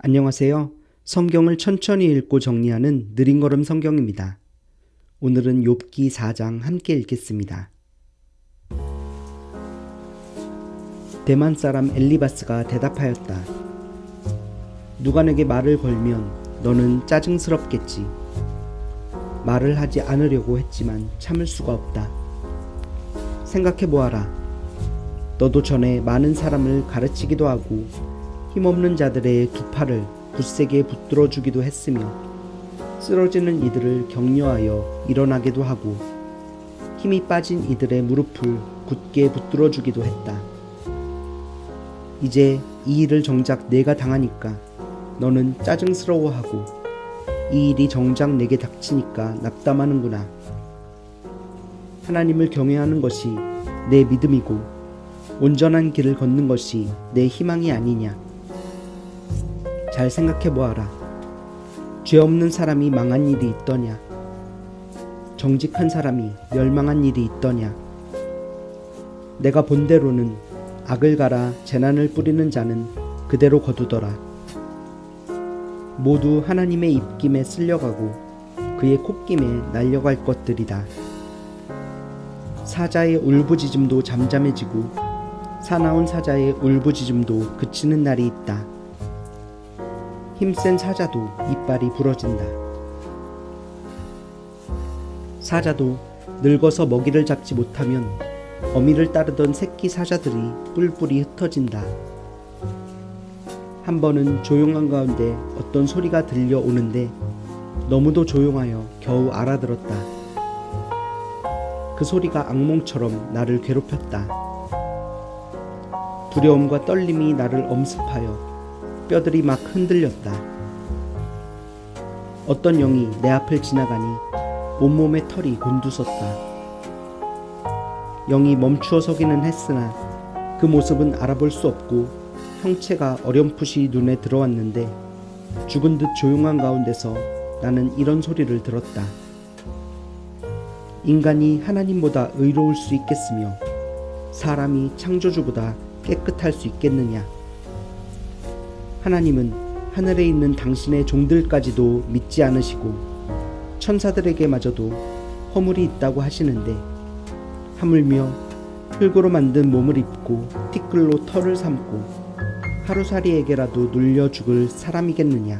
안녕하세요. 성경을 천천히 읽고 정리하는 느린 걸음 성경입니다. 오늘은 욥기 4장 함께 읽겠습니다. 대만 사람 엘리바스가 대답하였다. 누가 내게 말을 걸면 너는 짜증스럽겠지. 말을 하지 않으려고 했지만 참을 수가 없다. 생각해 보아라. 너도 전에 많은 사람을 가르치기도 하고 힘없는 자들의 두 팔을 굳세게 붙들어 주기도 했으며 쓰러지는 이들을 격려하여 일어나게도 하고 힘이 빠진 이들의 무릎을 굳게 붙들어 주기도 했다. 이제 이 일을 정작 내가 당하니까 너는 짜증스러워하고 이 일이 정작 내게 닥치니까 낙담하는구나. 하나님을 경외하는 것이 내 믿음이고 온전한 길을 걷는 것이 내 희망이 아니냐. 잘 생각해 보아라. 죄 없는 사람이 망한 일이 있더냐? 정직한 사람이 멸망한 일이 있더냐? 내가 본대로는 악을 갈아 재난을 뿌리는 자는 그대로 거두더라. 모두 하나님의 입김에 쓸려가고 그의 콧김에 날려갈 것들이다. 사자의 울부짖음도 잠잠해지고 사나운 사자의 울부짖음도 그치는 날이 있다. 힘센 사자도 이빨이 부러진다. 사자도 늙어서 먹이를 잡지 못하면 어미를 따르던 새끼 사자들이 뿔뿔이 흩어진다. 한 번은 조용한 가운데 어떤 소리가 들려오는데 너무도 조용하여 겨우 알아들었다. 그 소리가 악몽처럼 나를 괴롭혔다. 두려움과 떨림이 나를 엄습하여 뼈들이 막 흔들렸다. 어떤 영이 내 앞을 지나가니 온몸에 털이 곤두섰다. 영이 멈추어 서기는 했으나 그 모습은 알아볼 수 없고 형체가 어렴풋이 눈에 들어왔는데 죽은 듯 조용한 가운데서 나는 이런 소리를 들었다. 인간이 하나님보다 의로울 수 있겠으며 사람이 창조주보다 깨끗할 수 있겠느냐? 하나님은 하늘에 있는 당신의 종들까지도 믿지 않으시고 천사들에게마저도 허물이 있다고 하시는데 하물며 흙으로 만든 몸을 입고 티끌로 털을 삼고 하루살이에게라도 눌려 죽을 사람이겠느냐?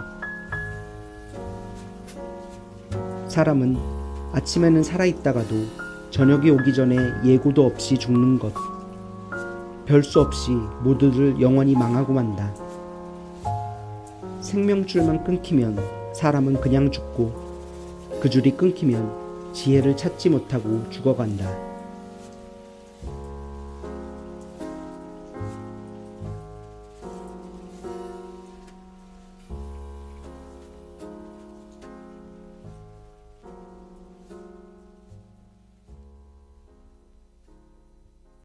사람은 아침에는 살아있다가도 저녁이 오기 전에 예고도 없이 죽는 것. 별 수 없이 모두들 영원히 망하고 만다. 생명줄만 끊기면 사람은 그냥 죽고 그 줄이 끊기면 지혜를 찾지 못하고 죽어간다.